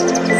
Thank you.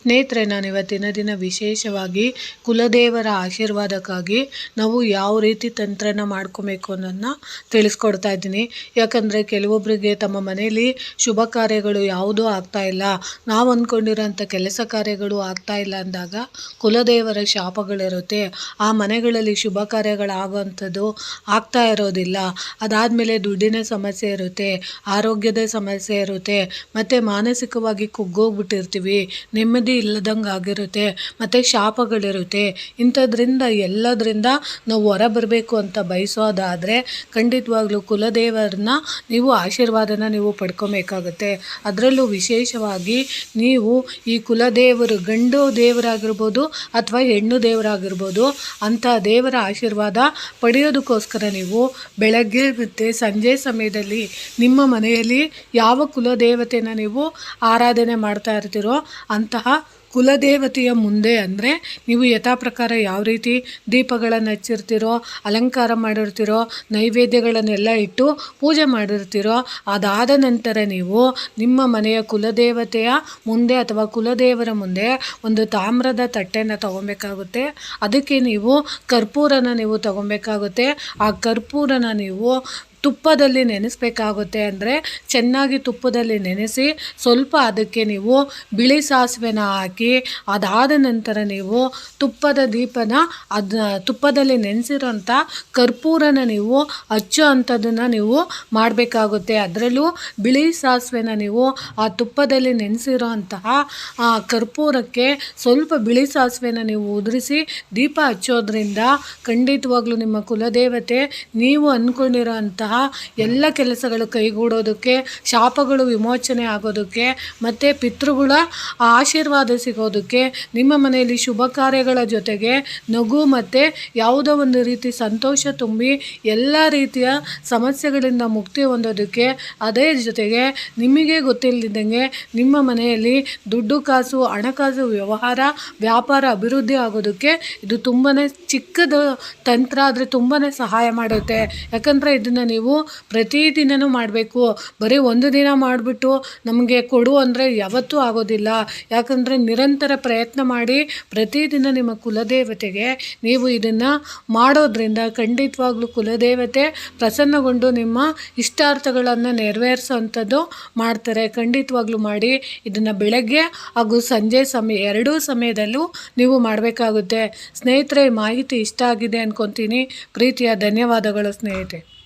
ಸ್ನೇಹಿತರೆ, ನಾನು ಇವತ್ತಿನ ದಿನ ವಿಶೇಷವಾಗಿ ಕುಲದೇವರ ಆಶೀರ್ವಾದಕ್ಕಾಗಿ ನಾವು ಯಾವ ರೀತಿ ತಂತ್ರನ ಮಾಡ್ಕೋಬೇಕು ಅನ್ನೋದನ್ನ ತಿಳಿಸ್ಕೊಡ್ತಾ ಇದ್ದೀನಿ. ಯಾಕಂದರೆ ಕೆಲವೊಬ್ಬರಿಗೆ ತಮ್ಮ ಮನೆಯಲ್ಲಿ ಶುಭ ಕಾರ್ಯಗಳು ಯಾವುದೂ ಆಗ್ತಾ ಇಲ್ಲ. ನಾವು ಅಂದ್ಕೊಂಡಿರೋಂಥ ಕೆಲಸ ಕಾರ್ಯಗಳು ಆಗ್ತಾ ಇಲ್ಲ ಅಂದಾಗ ಕುಲದೇವರ ಶಾಪಗಳಿರುತ್ತೆ. ಆ ಮನೆಗಳಲ್ಲಿ ಶುಭ ಕಾರ್ಯಗಳಾಗುವಂಥದ್ದು ಆಗ್ತಾ ಇರೋದಿಲ್ಲ. ಅದಾದಮೇಲೆ ದುಡ್ಡಿನ ಸಮಸ್ಯೆ ಇರುತ್ತೆ, ಆರೋಗ್ಯದ ಸಮಸ್ಯೆ ಇರುತ್ತೆ, ಮತ್ತು ಮಾನಸಿಕವಾಗಿ ಕುಗ್ಗೋಗ್ಬಿಟ್ಟಿರ್ತೀವಿ. ನೆಮ್ಮದಿ ಇಲ್ಲದಂಗೆ ಆಗಿರುತ್ತೆ, ಮತ್ತು ಶಾಪಗಳಿರುತ್ತೆ. ಇಂಥದ್ರಿಂದ, ಎಲ್ಲದರಿಂದ ನಾವು ಹೊರ ಬರಬೇಕು ಅಂತ ಬಯಸೋದಾದರೆ ಖಂಡಿತವಾಗ್ಲೂ ಕುಲದೇವರನ್ನ ನೀವು ಆಶೀರ್ವಾದನ ನೀವು ಪಡ್ಕೊಬೇಕಾಗತ್ತೆ. ಅದರಲ್ಲೂ ವಿಶೇಷವಾಗಿ ನೀವು ಈ ಕುಲದೇವರು ಗಂಡು ದೇವರಾಗಿರ್ಬೋದು ಅಥವಾ ಹೆಣ್ಣು ದೇವರಾಗಿರ್ಬೋದು, ಅಂಥ ದೇವರ ಆಶೀರ್ವಾದ ಪಡೆಯೋದಕ್ಕೋಸ್ಕರ ನೀವು ಬೆಳಗ್ಗೆ ಮತ್ತು ಸಂಜೆ ಸಮಯದಲ್ಲಿ ನಿಮ್ಮ ಮನೆಯಲ್ಲಿ ಯಾವ ಕುಲದೇವತೆನ ನೀವು ಆರಾಧನೆ ಮಾಡ್ತಾ ಇರ್ತೀರೋ ಅಂತಹ ಕುಲದೇವತೆಯ ಮುಂದೆ ಅಂದರೆ ನೀವು ಯಥಾ ಪ್ರಕಾರ ಯಾವ ರೀತಿ ದೀಪಗಳನ್ನು ಹಚ್ಚಿರ್ತೀರೋ, ಅಲಂಕಾರ ಮಾಡಿರ್ತೀರೋ, ನೈವೇದ್ಯಗಳನ್ನೆಲ್ಲ ಇಟ್ಟು ಪೂಜೆ ಮಾಡಿರ್ತೀರೋ, ಅದಾದ ನಂತರ ನೀವು ನಿಮ್ಮ ಮನೆಯ ಕುಲದೇವತೆಯ ಮುಂದೆ ಅಥವಾ ಕುಲದೇವರ ಮುಂದೆ ಒಂದು ತಾಮ್ರದ ತಟ್ಟೆನ ತಗೊಬೇಕಾಗುತ್ತೆ. ಅದಕ್ಕೆ ನೀವು ಕರ್ಪೂರನ ನೀವು ತಗೊಬೇಕಾಗುತ್ತೆ. ಆ ಕರ್ಪೂರನ ನೀವು ತುಪ್ಪದಲ್ಲಿ ನೆನೆಸಬೇಕಾಗುತ್ತೆ ಅಂದರೆ ಚೆನ್ನಾಗಿ ತುಪ್ಪದಲ್ಲಿ ನೆನೆಸಿ ಸ್ವಲ್ಪ ಅದಕ್ಕೆ ನೀವು ಬಿಳಿ ಸಾಸಿವೆನ ಹಾಕಿ ಅದಾದ ನಂತರ ನೀವು ತುಪ್ಪದ ದೀಪನ ಅದು ತುಪ್ಪದಲ್ಲಿ ನೆನೆಸಿರೋಂಥ ಕರ್ಪೂರನ ನೀವು ಹಚ್ಚೋ ಅಂಥದ್ದನ್ನು ನೀವು ಮಾಡಬೇಕಾಗುತ್ತೆ. ಅದರಲ್ಲೂ ಬಿಳಿ ಸಾಸಿವೆನ ನೀವು ಆ ತುಪ್ಪದಲ್ಲಿ ನೆನೆಸಿರೋ ಅಂತಹ ಆ ಕರ್ಪೂರಕ್ಕೆ ಸ್ವಲ್ಪ ಬಿಳಿ ಸಾಸಿವೆನ ನೀವು ಉದುರಿಸಿ ದೀಪ ಹಚ್ಚೋದ್ರಿಂದ ಖಂಡಿತವಾಗ್ಲೂ ನಿಮ್ಮ ಕುಲದೇವತೆ ನೀವು ಅಂದ್ಕೊಂಡಿರೋ ಅಂತಹ ಎಲ್ಲ ಕೆಲಸಗಳು ಕೈಗೂಡೋದಕ್ಕೆ, ಶಾಪಗಳು ವಿಮೋಚನೆ ಆಗೋದಕ್ಕೆ, ಮತ್ತು ಪಿತೃಗಳ ಆಶೀರ್ವಾದ ಸಿಗೋದಕ್ಕೆ, ನಿಮ್ಮ ಮನೆಯಲ್ಲಿ ಶುಭ ಕಾರ್ಯಗಳ ಜೊತೆಗೆ ನಗು ಮತ್ತು ಯಾವುದೋ ಒಂದು ರೀತಿ ಸಂತೋಷ ತುಂಬಿ ಎಲ್ಲ ರೀತಿಯ ಸಮಸ್ಯೆಗಳಿಂದ ಮುಕ್ತಿ ಹೊಂದೋದಕ್ಕೆ, ಅದೇ ಜೊತೆಗೆ ನಿಮಗೆ ಗೊತ್ತಿಲ್ಲದಿದ್ದಂಗೆ ನಿಮ್ಮ ಮನೆಯಲ್ಲಿ ದುಡ್ಡು ಕಾಸು, ಹಣಕಾಸು ವ್ಯವಹಾರ, ವ್ಯಾಪಾರ ಅಭಿವೃದ್ಧಿ ಆಗೋದಕ್ಕೆ ಇದು ತುಂಬಾ ಚಿಕ್ಕದು ತಂತ್ರ, ಆದರೆ ತುಂಬಾ ಸಹಾಯ ಮಾಡುತ್ತೆ. ಯಾಕಂದರೆ ಇದನ್ನು ನೀವು ಪ್ರತಿದಿನವೂ ಮಾಡಬೇಕು. ಬರೀ ಒಂದು ದಿನ ಮಾಡಿಬಿಟ್ಟು ನಮಗೆ ಕೊಡು ಅಂದರೆ ಯಾವತ್ತೂ ಆಗೋದಿಲ್ಲ. ಯಾಕಂದರೆ ನಿರಂತರ ಪ್ರಯತ್ನ ಮಾಡಿ ಪ್ರತಿದಿನ ನಿಮ್ಮ ಕುಲದೇವತೆಗೆ ನೀವು ಇದನ್ನು ಮಾಡೋದ್ರಿಂದ ಖಂಡಿತವಾಗ್ಲೂ ಕುಲದೇವತೆ ಪ್ರಸನ್ನಗೊಂಡು ನಿಮ್ಮ ಇಷ್ಟಾರ್ಥಗಳನ್ನು ನೆರವೇರಿಸೋವಂಥದ್ದು ಮಾಡ್ತಾರೆ. ಖಂಡಿತವಾಗ್ಲೂ ಮಾಡಿ ಇದನ್ನು ಬೆಳಗ್ಗೆ ಹಾಗೂ ಸಂಜೆ ಸಮಯ ಎರಡೂ ಸಮಯದಲ್ಲೂ ನೀವು ಮಾಡಬೇಕಾಗುತ್ತೆ. ಸ್ನೇಹಿತರೆ, ಮಾಹಿತಿ ಇಷ್ಟ ಆಗಿದೆ ಅಂದ್ಕೊತೀನಿ ಪ್ರೀತಿಯ ಧನ್ಯವಾದಗಳು ಸ್ನೇಹಿತೆ